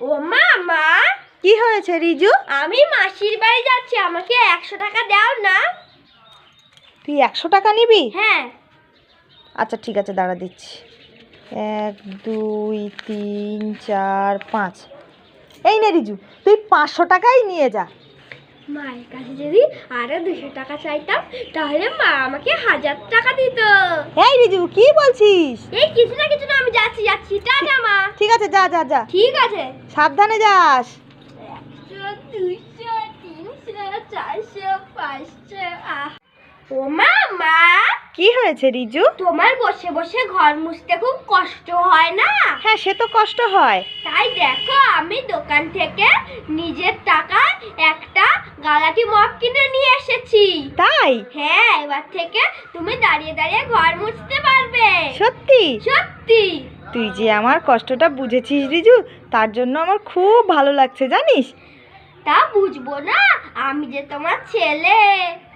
ও মা মা কি হয়েছে রিজু? আমি মাসির বাড়ি যাচ্ছি আমাকে একশো টাকা দাও না। তুই একশো টাকা নিবি? হ্যাঁ। আচ্ছা ঠিক আছে দাঁড়া দিচ্ছি। এক দুই তিন চার পাঁচ। এই নে রিজু তুই পাঁচশো টাকাই নিয়ে যা। মায়ের কাছে যদি আরও দুশো টাকা চাইতাম তাহলে মা আমাকে হাজার টাকা দিত। এই রিজু কি বলছিস? এই কিছু না কিছু না আমি যাচ্ছি যাচ্ছি। টাটা মা। ঠিক আছে যা যা যা। ঠিক আছে। সাবধানে যাস। তিনশো চারশো পাঁচশো আহ। ও মা মা। কি হয়েছে রিজু? তোমার বসে বসে ঘর মুছতে খুব কষ্ট হয় না? হ্যাঁ সে তো কষ্ট হয়। তাই দেখো আমি দোকান থেকে নিজের টাকা একটা গালাটি মপ কিনে নিয়ে এসেছি। তাই? হ্যাঁ এবার থেকে তুমি দাঁড়িয়ে দাঁড়িয়ে ঘর মুছতে পারবে। সত্যি? সত্যি। তুই যে আমার কষ্টটা বুঝেছিস রিজু তার জন্য আমার খুব ভালো লাগছে জানিস? তা বুঝব না আমি যে তোমার ছেলে।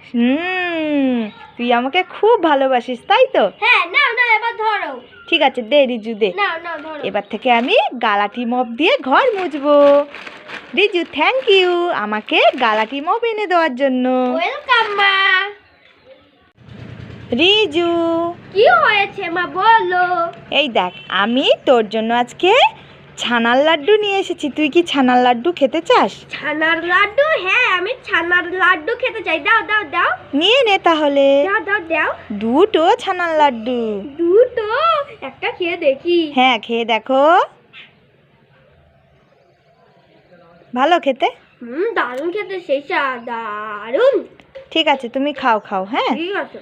হুম তুই আমাকে খুব ভালোবাসিস তাই তো? হ্যাঁ নাও নাও এবার ধরো। ঠিক আছে দে রিজু দে। নাও নাও ধরো। এবার থেকে আমি গালাটি মপ দিয়ে ঘর মুছবো। রিজু থ্যাংক ইউ আমাকে গালাটি মপ এনে দেওয়ার জন্য। ওয়েলকাম মা। রিজু। কি হয়েছে মা বলো। এই দেখ আমি তোর জন্য আজকে ছানার লাড্ডু নিয়ে এসেছি। তুই কি ছানার লাড্ডু খেতে চাস? ছানার লাড্ডু? হ্যাঁ আমি ছানার লাড্ডু খেতে চাই। দাও দাও দাও। নিয়ে নে তাহলে। দাও দাও দাও। দুটো ছানার লাড্ডু। দুটো? একটা খেয়ে দেখি। হ্যাঁ খেয়ে দেখো। ভালো খেতে? হুম দারুণ খেতে সেই দারুণ। ঠিক আছে তুমি খাও খাও হ্যাঁ? ঠিক আছে।